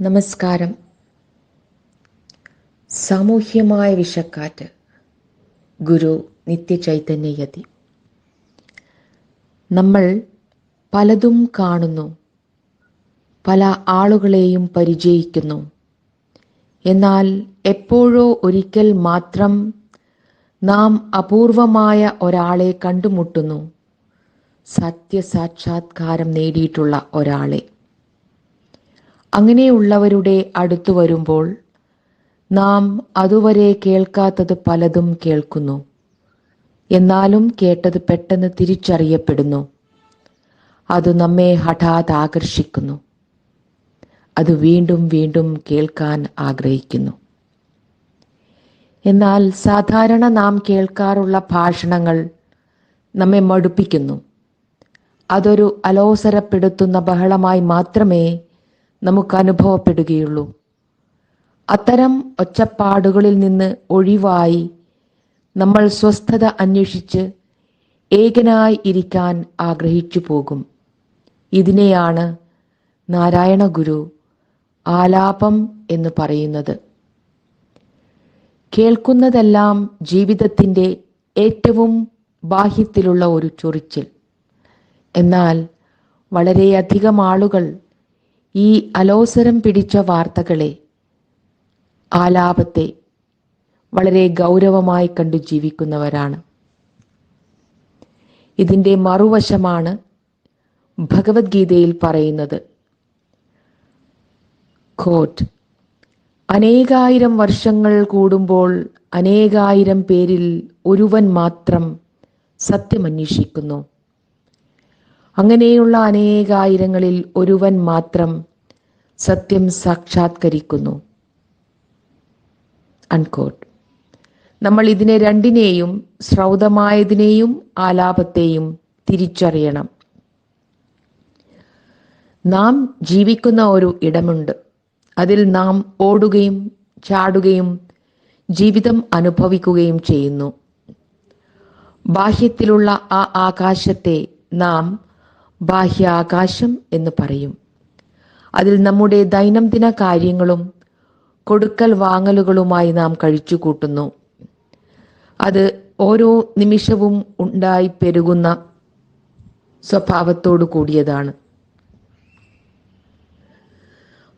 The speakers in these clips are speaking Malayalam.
നമസ്കാരം. സാമൂഹ്യമായ വിഷക്കാറ്റ്. ഗുരു നിത്യചൈതന്യയതി. നമ്മൾ പലതും കാണുന്നു. പല ആളുകളെയും പരിചയിക്കുന്നു. എന്നാൽ എപ്പോഴോ ഒരിക്കൽ മാത്രം നാം അപൂർവമായ ഒരാളെ കണ്ടുമുട്ടുന്നു. സത്യസാക്ഷാത്കാരം നേടിയിട്ടുള്ള ഒരാളെ. അങ്ങനെയുള്ളവരുടെ അടുത്തു വരുമ്പോൾ നാം അതുവരെ കേൾക്കാത്തത് പലതും കേൾക്കുന്നു. എന്നാലും കേട്ടത് പെട്ടെന്ന് തിരിച്ചറിയപ്പെടുന്നു. അത് നമ്മെ ഹഠാത് ആകർഷിക്കുന്നു. അത് വീണ്ടും വീണ്ടും കേൾക്കാൻ ആഗ്രഹിക്കുന്നു. എന്നാൽ സാധാരണ നാം കേൾക്കാറുള്ള ഭാഷണങ്ങൾ നമ്മെ മടുപ്പിക്കുന്നു. അതൊരു അലോസരപ്പെടുത്തുന്ന ബഹളമായി മാത്രമേ നമുക്ക് അനുഭവപ്പെടുകയുള്ളൂ അത്തരം ഒച്ചപ്പാടുകളിൽ നിന്ന് ഒഴിവായി നമ്മൾ സ്വസ്ഥത അന്വേഷിച്ച് ഏകനായി ഇരിക്കാൻ ആഗ്രഹിച്ചു പോകും. ഇതിനെയാണ് നാരായണ ഗുരു ആലാപം എന്ന് പറയുന്നത്. കേൾക്കുന്നതെല്ലാം ജീവിതത്തിന്റെ ഏറ്റവും ബാഹ്യത്തിലുള്ള ഒരു ചൊറിച്ചിൽ. എന്നാൽ വളരെയധികം ആളുകൾ ഈ അലോസരം പിടിച്ച വാർത്തകളെ ആലാപത്തെ വളരെ ഗൗരവമായി കണ്ടു ജീവിക്കുന്നവരാണ്. ഇതിന്റെ മറുവശമാണ് ഭഗവത്ഗീതയിൽ പറയുന്നത്. കോട്ട് അനേകായിരം വർഷങ്ങൾ കൂടുമ്പോൾ അനേകായിരം പേരിൽ ഒരുവൻ മാത്രം സത്യമന്വേഷിക്കുന്നു. അങ്ങനെയുള്ള അനേകായിരങ്ങളിൽ ഒരുവൻ മാത്രം സത്യം സാക്ഷാത്കരിക്കുന്നു. അൺകോട്ട് നമ്മൾ ഇതിനെ രണ്ടിനെയും ശ്രൗതമായതിനെയും ആലാപത്തെയും തിരിച്ചറിയണം. നാം ജീവിക്കുന്ന ഒരു ഇടമുണ്ട്. അതിൽ നാം ഓടുകയും ചാടുകയും ജീവിതം അനുഭവിക്കുകയും ചെയ്യുന്നു. ബാഹ്യത്തിലുള്ള ആ ആകാശത്തെ നാം ബാഹ്യാകാശം എന്ന് പറയും. അതിൽ നമ്മുടെ ദൈനംദിന കാര്യങ്ങളും കൊടുക്കൽ വാങ്ങലുകളുമായി നാം കഴിച്ചു കൂട്ടുന്നു അത് ഓരോ നിമിഷവും ഉണ്ടായി പെരുകുന്ന സ്വഭാവത്തോടു കൂടിയതാണ്.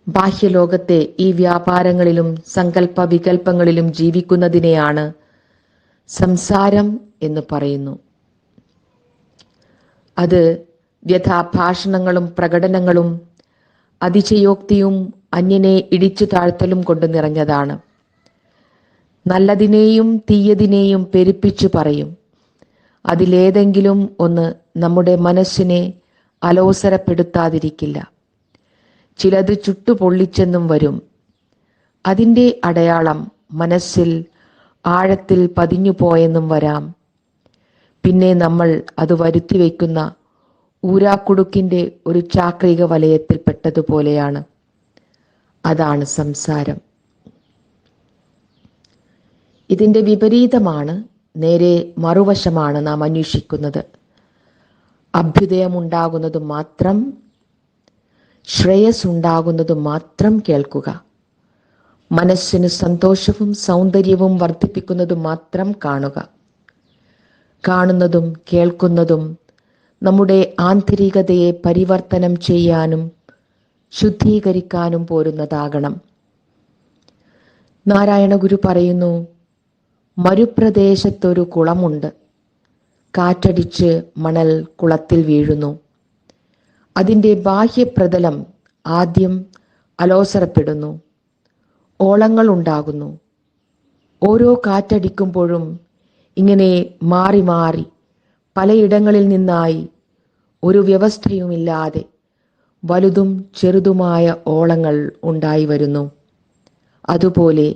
ബാഹ്യലോകത്തെ ഈ വ്യാപാരങ്ങളിലും സങ്കല്പ വികല്പങ്ങളിലും ജീവിക്കുന്നതിനെയാണ് സംസാരം എന്ന് പറയുന്നു. അത് വ്യഥാഭാഷണങ്ങളും പ്രകടനങ്ങളും അതിശയോക്തിയും അന്യനെ ഇടിച്ചു താഴ്ത്തലും കൊണ്ട് നിറഞ്ഞതാണ്. നല്ലതിനെയും തീയതിനെയും പെരുപ്പിച്ചു പറയും. അതിലേതെങ്കിലും ഒന്ന് നമ്മുടെ മനസ്സിനെ അലോസരപ്പെടുത്താതിരിക്കില്ല. ചിലത് ചുട്ടുപൊള്ളിച്ചെന്നും വരും. അതിന്റെ അടയാളം മനസ്സിൽ ആഴത്തിൽ പതിഞ്ഞു പോയെന്നും വരാം. പിന്നെ നമ്മൾ അത് വരുത്തി വയ്ക്കുന്ന ഊരാക്കുടുക്കിന്റെ ഒരു ചാക്രിക വലയത്തിൽ പെട്ടതുപോലെയാണ്. അതാണ് സംസാരം. ഇതിന്റെ വിപരീതമാണ് നേരെ മറുവശമാണ് നാം അന്വേഷിക്കുന്നത്. അഭ്യുദയമുണ്ടാകുന്നത് മാത്രം ശ്രേയസ് ഉണ്ടാകുന്നത് മാത്രം കേൾക്കുക. മനസ്സിന് സന്തോഷവും സൗന്ദര്യവും വർദ്ധിപ്പിക്കുന്നത് മാത്രം കാണുക. കാണുന്നതും കേൾക്കുന്നതും നമ്മുടെ ആന്തരികതയെ പരിവർത്തനം ചെയ്യാനും ശുദ്ധീകരിക്കാനും പോരുന്നതാകണം. നാരായണ ഗുരു പറയുന്നു മരുപ്രദേശത്തൊരു കുളമുണ്ട്. കാറ്റടിച്ച് മണൽ കുളത്തിൽ വീഴുന്നു. അതിന്റെ ബാഹ്യപ്രതലം ആദ്യം അലോസരപ്പെടുന്നു. ഓളങ്ങൾ ഉണ്ടാകുന്നു. ഓരോ കാറ്റടിക്കുമ്പോഴും ഇങ്ങനെ മാറി മാറി പലയിടങ്ങളിൽ നിന്നായി ഒരു വ്യവസ്ഥയുമില്ലാതെ വലുതും ചെറുതുമായ ഓളങ്ങൾ ഉണ്ടായി വരുന്നു. അതുപോലെ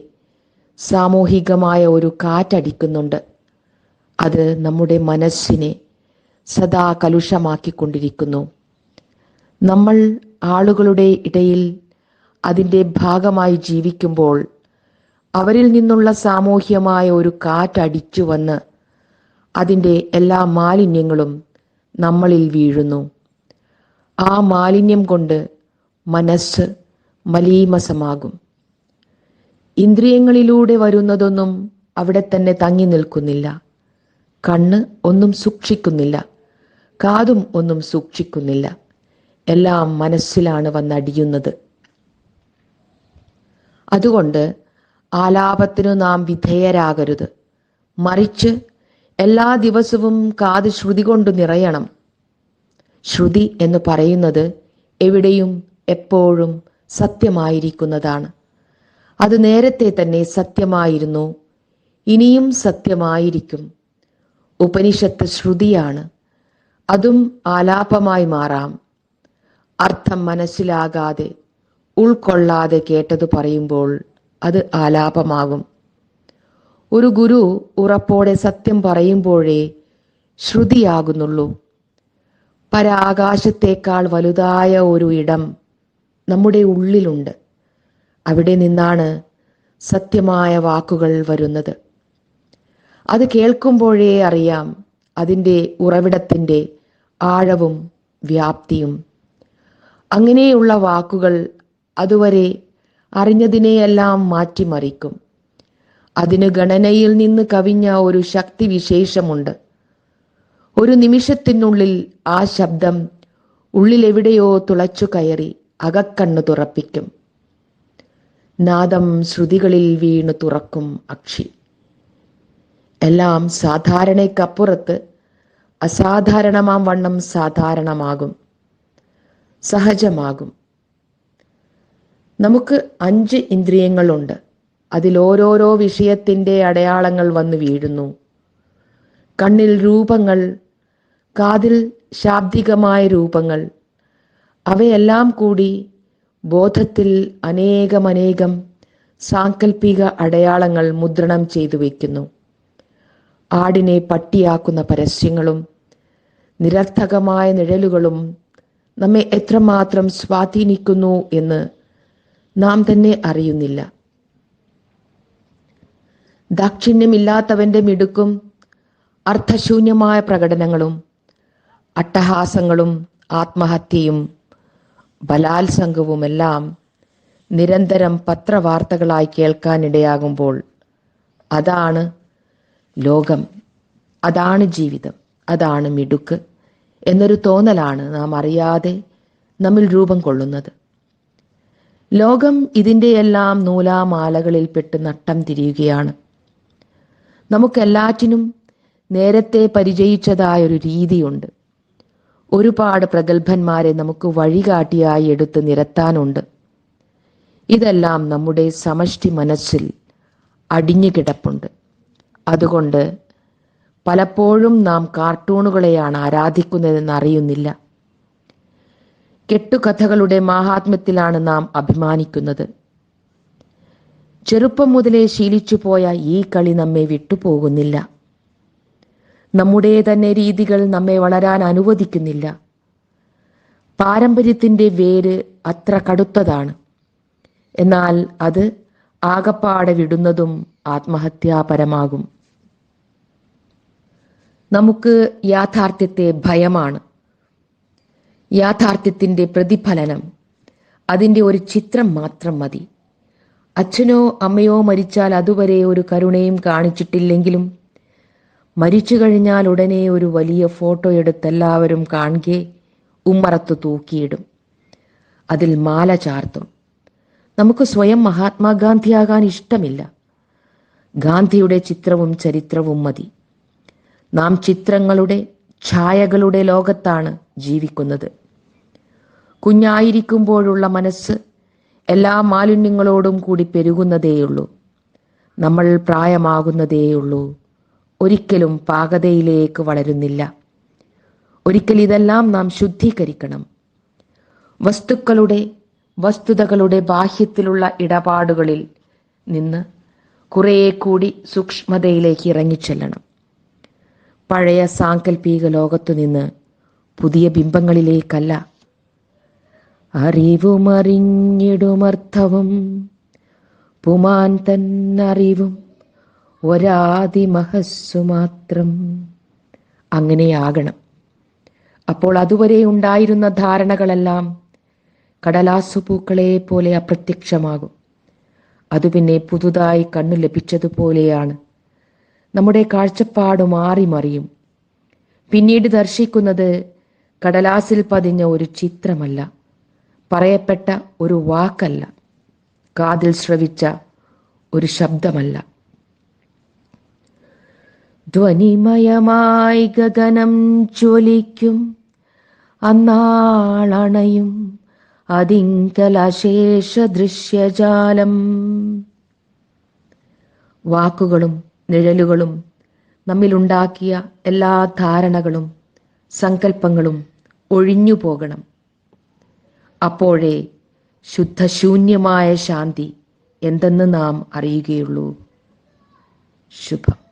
സാമൂഹികമായ ഒരു കാറ്റടിക്കുന്നുണ്ട്. അത് നമ്മുടെ മനസ്സിനെ സദാ കലുഷമാക്കിക്കൊണ്ടിരിക്കുന്നു. നമ്മൾ ആളുകളുടെ ഇടയിൽ അതിന്റെ ഭാഗമായി ജീവിക്കുമ്പോൾ അവരിൽ നിന്നുള്ള സാമൂഹ്യമായ ഒരു കാറ്റടിച്ചു വന്ന് അതിന്റെ എല്ലാ മാലിന്യങ്ങളും നമ്മളിൽ വീഴുന്നു. ആ മാലിന്യം കൊണ്ട് മനസ്സ് മലീമസമാകും. ഇന്ദ്രിയങ്ങളിലൂടെ വരുന്നതൊന്നും അവിടെ തന്നെ തങ്ങി നിൽക്കുന്നില്ല. കണ്ണ് ഒന്നും സൂക്ഷിക്കുന്നില്ല. കാതും ഒന്നും സൂക്ഷിക്കുന്നില്ല. എല്ലാം മനസ്സിലാണ് വന്നടിയുന്നത്. അതുകൊണ്ട് ആലാപത്തിനു നാം വിധേയരാകരുത്. മറിച്ച് എല്ലാ ദിവസവും കാത് ശ്രുതി കൊണ്ട് നിറയണം. ശ്രുതി എന്ന് പറയുന്നത് എവിടെയും എപ്പോഴും സത്യമായിരിക്കുന്നതാണ്. അത് നേരത്തെ തന്നെ സത്യമായിരുന്നു. ഇനിയും സത്യമായിരിക്കും. ഉപനിഷത്ത് ശ്രുതിയാണ്. അതും ആലാപമായി മാറാം. അർത്ഥം മനസ്സിലാകാതെ ഉൾക്കൊള്ളാതെ കേട്ടത് പറയുമ്പോൾ അത് ആലാപമാകും. ഒരു ഗുരു ഉറപ്പോടെ സത്യം പറയുമ്പോഴേ ശ്രുതിയാകുന്നുള്ളൂ. പരാകാശത്തേക്കാൾ വലുതായ ഒരു ഇടം നമ്മുടെ ഉള്ളിലുണ്ട്. അവിടെ നിന്നാണ് സത്യമായ വാക്കുകൾ വരുന്നത്. അത് കേൾക്കുമ്പോഴേ അറിയാം അതിന്റെ ഉറവിടത്തിന്റെ ആഴവും വ്യാപ്തിയും. അങ്ങനെയുള്ള വാക്കുകൾ അതുവരെ അറിഞ്ഞതിനെയെല്ലാം മാറ്റിമറിക്കും. അതിന് ഗണനയിൽ നിന്ന് കവിഞ്ഞ ഒരു ശക്തി വിശേഷമുണ്ട് ഒരു നിമിഷത്തിനുള്ളിൽ ആ ശബ്ദം ഉള്ളിലെവിടെയോ തുളച്ചു കയറി അകക്കണ്ണു തുറപ്പിക്കും. നാദം ശ്രുതികളിൽ വീണു തുറക്കും അക്ഷി. എല്ലാം സാധാരണയ്ക്കപ്പുറത്ത് അസാധാരണമാം വണ്ണം സാധാരണമാകും. സഹജമാകും. നമുക്ക് അഞ്ച് ഇന്ദ്രിയങ്ങളുണ്ട്. അതിൽ ഓരോരോ വിഷയത്തിന്റെ അടയാളങ്ങൾ വന്നു വീഴുന്നു. കണ്ണിൽ രൂപങ്ങൾ കാതിൽ ശാബ്ദികമായ രൂപങ്ങൾ അവയെല്ലാം കൂടി ബോധത്തിൽ അനേകമനേകം സാങ്കല്പിക അടയാളങ്ങൾ മുദ്രണം ചെയ്തു വയ്ക്കുന്നു. ആടിനെ പട്ടിയാക്കുന്ന പരസ്യങ്ങളും നിരർത്ഥകമായ നിഴലുകളും നമ്മെ എത്രമാത്രം സ്വാധീനിക്കുന്നു എന്ന് നാം തന്നെ അറിയുന്നില്ല. ദാക്ഷിണ്യമില്ലാത്തവന്റെ മിടുക്കും അർത്ഥശൂന്യമായ പ്രകടനങ്ങളും അട്ടഹാസങ്ങളും ആത്മഹത്യയും ബലാത്സംഗവുമെല്ലാം നിരന്തരം പത്രവാർത്തകളായി കേൾക്കാനിടയാകുമ്പോൾ അതാണ് ലോകം അതാണ് ജീവിതം അതാണ് മിടുക്ക് എന്നൊരു തോന്നലാണ് നാം അറിയാതെ നമ്മിൽ രൂപം കൊള്ളുന്നത്. ലോകം ഇതിന്റെയെല്ലാം നൂലാമാലകളിൽപ്പെട്ട് നട്ടം തിരിയുകയാണ്. നമുക്കെല്ലാറ്റിനും നേരത്തെ പരിചയിച്ചതായൊരു രീതിയുണ്ട്. ഒരുപാട് പ്രഗത്ഭന്മാരെ നമുക്ക് വഴികാട്ടിയായി എടുത്ത് നിരത്താനുണ്ട്. ഇതെല്ലാം നമ്മുടെ സമഷ്ടി മനസ്സിൽ അടിഞ്ഞു കിടപ്പുണ്ട്. അതുകൊണ്ട് പലപ്പോഴും നാം കാർട്ടൂണുകളെയാണ് ആരാധിക്കുന്നതെന്ന് അറിയുന്നില്ല കെട്ടുകഥകളുടെ മാഹാത്മ്യത്തിലാണ് നാം അഭിമാനിക്കുന്നത്. ചെറുപ്പം മുതലേ ശീലിച്ചുപോയ ഈ കളി നമ്മെ വിട്ടുപോകുന്നില്ല. നമ്മുടെ തന്നെ രീതികൾ നമ്മെ വളരാൻ അനുവദിക്കുന്നില്ല. പാരമ്പര്യത്തിന്റെ വേര് അത്ര കടുത്തതാണ്. എന്നാൽ അത് ആകപ്പാടെ വിടുന്നതും ആത്മഹത്യാപരമാകും. നമുക്ക് യാഥാർത്ഥ്യത്തെ ഭയമാണ്. യാഥാർത്ഥ്യത്തിന്റെ പ്രതിഫലനം അതിന്റെ ഒരു ചിത്രം മാത്രം മതി. അച്ഛനോ അമ്മയോ മരിച്ചാൽ അതുവരെ ഒരു കരുണയും കാണിച്ചിട്ടില്ലെങ്കിലും മരിച്ചു കഴിഞ്ഞാൽ ഉടനെ ഒരു വലിയ ഫോട്ടോ എടുത്ത് എല്ലാവരും കാണുകെ ഉമ്മറത്ത് തൂക്കിയിടും. അതിൽ മാല ചാർത്തും. നമുക്ക് സ്വയം മഹാത്മാഗാന്ധിയാകാൻ ഇഷ്ടമില്ല. ഗാന്ധിയുടെ ചിത്രവും ചരിത്രവും മതി. നാം ചിത്രങ്ങളുടെ ഛായകളുടെ ലോകത്താണ് ജീവിക്കുന്നത്. കുഞ്ഞായിരിക്കുമ്പോഴുള്ള മനസ്സ് എല്ലാ മാലിന്യങ്ങളോടും കൂടി പെരുകുന്നതേയുള്ളൂ. നമ്മൾ പ്രായമാകുന്നതേയുള്ളൂ. ഒരിക്കലും പാകതയിലേക്ക് വളരുന്നില്ല. ഒരിക്കൽ ഇതെല്ലാം നാം ശുദ്ധീകരിക്കണം. വസ്തുക്കളുടെ വസ്തുതകളുടെ ബാഹ്യത്തിലുള്ള ഇടപാടുകളിൽ നിന്ന് കുറേ കൂടി സൂക്ഷ്മതയിലേക്ക് ഇറങ്ങിച്ചെല്ലണം. പഴയ സാങ്കല്പിക ലോകത്തു നിന്ന് പുതിയ ബിംബങ്ങളിലേക്കല്ല അറിവുമറിഞ്ഞിടുമർത്ഥവും. പുമാൻ തന്നറിവും ഒരാതിമഹസ്സു മാത്രം അങ്ങനെയാകണം. അപ്പോൾ അതുവരെ ഉണ്ടായിരുന്ന ധാരണകളെല്ലാം കടലാസുപൂക്കളെ പോലെ അപ്രത്യക്ഷമാകും. അത് പിന്നെ പുതുതായി കണ്ണു ലഭിച്ചതുപോലെയാണ്. നമ്മുടെ കാഴ്ചപ്പാട് മാറി മറിയും. പിന്നീട് ദർശിക്കുന്നത് കടലാസിൽ പതിഞ്ഞ ഒരു ചിത്രമല്ല. പറയപ്പെട്ട ഒരു വാക്കല്ല. കാതിൽ ശ്രവിച്ച ഒരു ശബ്ദമല്ല. ധ്വനിമയമായി ഗഗനം ജ്വലിക്കും. അന്നാളണയും അതിങ്കലശേഷ ദൃശ്യജാലം. വാക്കുകളും നിഴലുകളും നമ്മിലുണ്ടാക്കിയ എല്ലാ ധാരണകളും സങ്കല്പങ്ങളും ഒഴിഞ്ഞു പോകണം അപ്പോഴേ ശുദ്ധശൂന്യമായ ശാന്തി എന്തെന്ന് നാം അറിയുകയുള്ളൂ. ശുഭം.